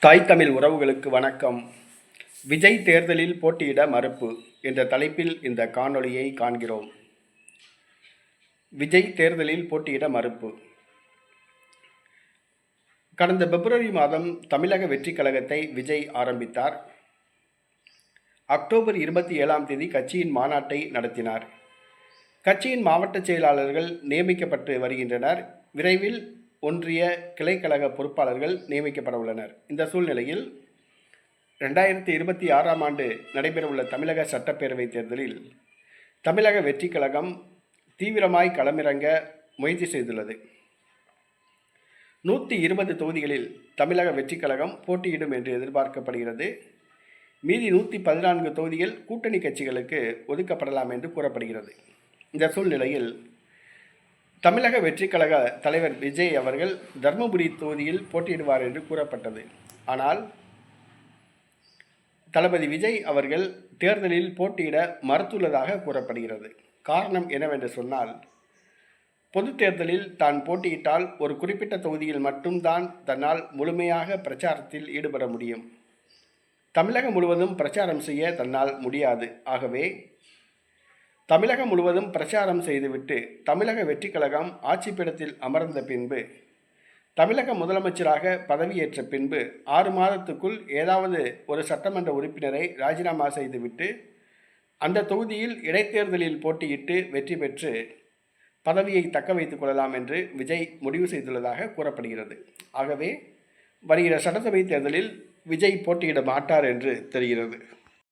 தாய் தமிழ் உறவுகளுக்கு வணக்கம். விஜய் தேர்தலில் போட்டியிட மறுப்பு என்ற தலைப்பில் இந்த காணொளியை காண்கிறோம். விஜய் தேர்தலில் போட்டியிட மறுப்பு. கடந்த பிப்ரவரி மாதம் தமிழக வெற்றிக் கழகத்தை விஜய் ஆரம்பித்தார். அக்டோபர் இருபத்தி ஏழாம் தேதி கட்சியின் மாநாட்டை நடத்தினார். கட்சியின் மாவட்ட செயலாளர்கள் நியமிக்கப்பட்டு வருகின்றனர். விரைவில் ஒன்றிய கிளைக்கழக பொறுப்பாளர்கள் நியமிக்கப்பட உள்ளனர் இந்த சூழ்நிலையில் ரெண்டாயிரத்தி இருபத்தி ஆறாம் ஆண்டு நடைபெறவுள்ள தமிழக சட்டப்பேரவைத் தேர்தலில் தமிழக வெற்றி கழகம் தீவிரமாய் களமிறங்க முயற்சி செய்துள்ளது. நூற்றி இருபது தொகுதிகளில் தமிழக வெற்றி கழகம் போட்டியிடும் என்று எதிர்பார்க்கப்படுகிறது. மீதி நூற்றி பதினான்கு தொகுதிகள் கூட்டணி கட்சிகளுக்கு ஒதுக்கப்படலாம் என்று கூறப்படுகிறது. இந்த சூழ்நிலையில் தமிழக வெற்றிக் கழக தலைவர் விஜய் அவர்கள் தர்மபுரி தொகுதியில் போட்டியிடுவார் என்று கூறப்பட்டது. ஆனால் தளபதி விஜய் அவர்கள் தேர்தலில் போட்டியிட மறுத்துள்ளதாக கூறப்படுகிறது. காரணம் என்னவென்று சொன்னால் பொது தேர்தலில் தான் போட்டியிட்டால் ஒரு குறிப்பிட்ட தொகுதியில் மட்டும்தான் தன்னால் முழுமையாக பிரச்சாரத்தில் ஈடுபட முடியும். தமிழகம் முழுவதும் பிரச்சாரம் செய்ய தன்னால் முடியாது. ஆகவே தமிழகம் முழுவதும் பிரச்சாரம் செய்துவிட்டு தமிழக வெற்றி கழகம் ஆட்சிப்பிடத்தில் அமர்ந்த பின்பு தமிழக முதலமைச்சராக பதவியேற்ற பின்பு ஆறு மாதத்துக்குள் ஏதாவது ஒரு சட்டமன்ற உறுப்பினரை ராஜினாமா செய்துவிட்டு அந்த தொகுதியில் இடைத்தேர்தலில் போட்டியிட்டு வெற்றி பெற்று பதவியை தக்க வைத்துக் கொள்ளலாம் என்று விஜய் முடிவு செய்துள்ளதாக கூறப்படுகிறது. ஆகவே வருகிற சட்டசபை தேர்தலில் விஜய் போட்டியிட மாட்டார் என்று தெரிகிறது.